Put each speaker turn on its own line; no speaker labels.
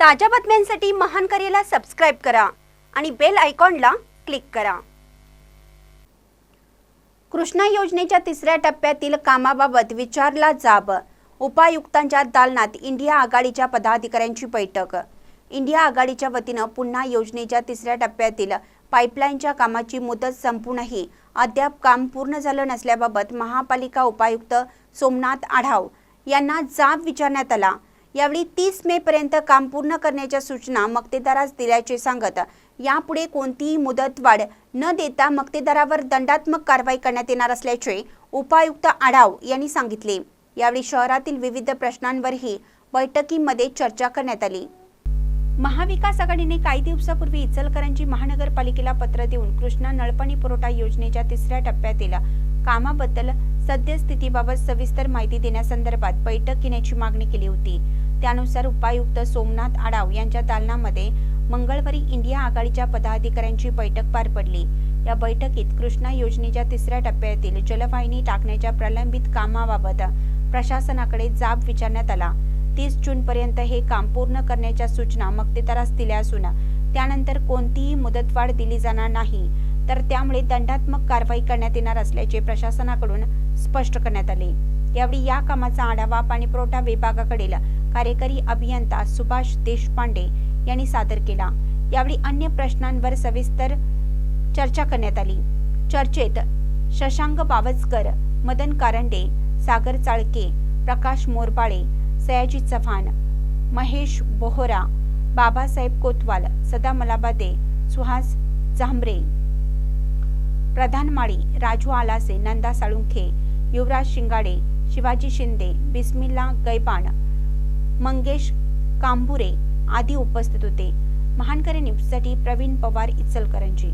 ताज्या बातम्यांसाठी महान करेला सबस्क्राईब करा आणि बेल आयकॉनला क्लिक करा. कृष्णा योजनेच्या तिसऱ्या टप्प्यातील कामाबाबत विचारला जाब. उपायुक्तांच्या दालनात इंडिया आघाडीच्या पदाधिकाऱ्यांची बैठक. इंडिया आघाडीच्या वतीनं पुन्हा योजनेच्या तिसऱ्या टप्प्यातील पाईपलाईनच्या कामाची मुदत संपूनही अद्याप काम पूर्ण झालं नसल्याबाबत महापालिका उपायुक्त सोमनाथ आढाव यांना जाब विचारण्यात आला. यावेळी तीस मे पर्यंत काम पूर्ण करण्याच्या सूचना मक्तेदारास दिल्याचे सांगत यापुढे कोणतीही मुदतवाढ न देता मक्तेदारावर दंडात्मक कारवाई करण्यात येणार असल्याचे उपायुक्त आढाव यांनी सांगितले. यावेळी शहरातील विविध प्रश्नांवरही बैठकीमध्ये चर्चा करण्यात आली. महाविकास आघाडीने काही दिवसापूर्वी इचलकरंजी महानगरपालिकेला पत्र देऊन कृष्णा नळपाणी पुरवठा योजनेच्या तिसऱ्या टप्प्यातील कामाबद्दल सद्यस्थितीबाबत सविस्तर माहिती देण्यासंदर्भात बैठक घेण्याची मागणी केली होती. त्यानुसार उपायुक्त सोमनाथ आडाव यांच्या दालनामध्ये मंगळवारी इंडिया आघाडीच्या पदाधिकाऱ्यांची बैठक पार पडली. या बैठकीत कृष्णा योजनेच्या तिसऱ्या टप्प्यातील जलवाहिनी टाकण्याच्या प्रलंबित कामाबाबत प्रशासनाकडे जाब विचारण्यात आला. तीस जून पर्यंत हे काम पूर्ण करण्याच्या सूचना मक्तेदारास दिल्या असून त्यानंतर कोणतीही मुदतवाढ दिली जाणार नाही तर त्यामुळे दंडात्मक कारवाई करण्यात येणार असल्याचे प्रशासनाकडून स्पष्ट करण्यात आले. यावेळी या कामाचा आढावा पाणीपुरवठा विभागाकडील कार्यकारी अभियंता सुभाष देशपांडे यांनी सादर केला. यावेळी अन्य प्रश्नांवर सविस्तर चर्चा करण्यात आली. चर्चेत शशांक बावचकर मदन कारंडे सागर चाळके प्रकाश मोरबाळे सयाजी चव्हाण महेश बोहरा बाबासाहेब कोतवाल सदा मलाबादे सुहास झांबरे प्रधान माळी राजू आलासे नंदा साळुंखे युवराज शिंगाडे शिवाजी शिंदे बिस्मिल्ला गैबाण मंगेश कांबुरे आदी उपस्थित होते. महानकरे न्यूजसाठी प्रवीण पवार इचलकरंजी.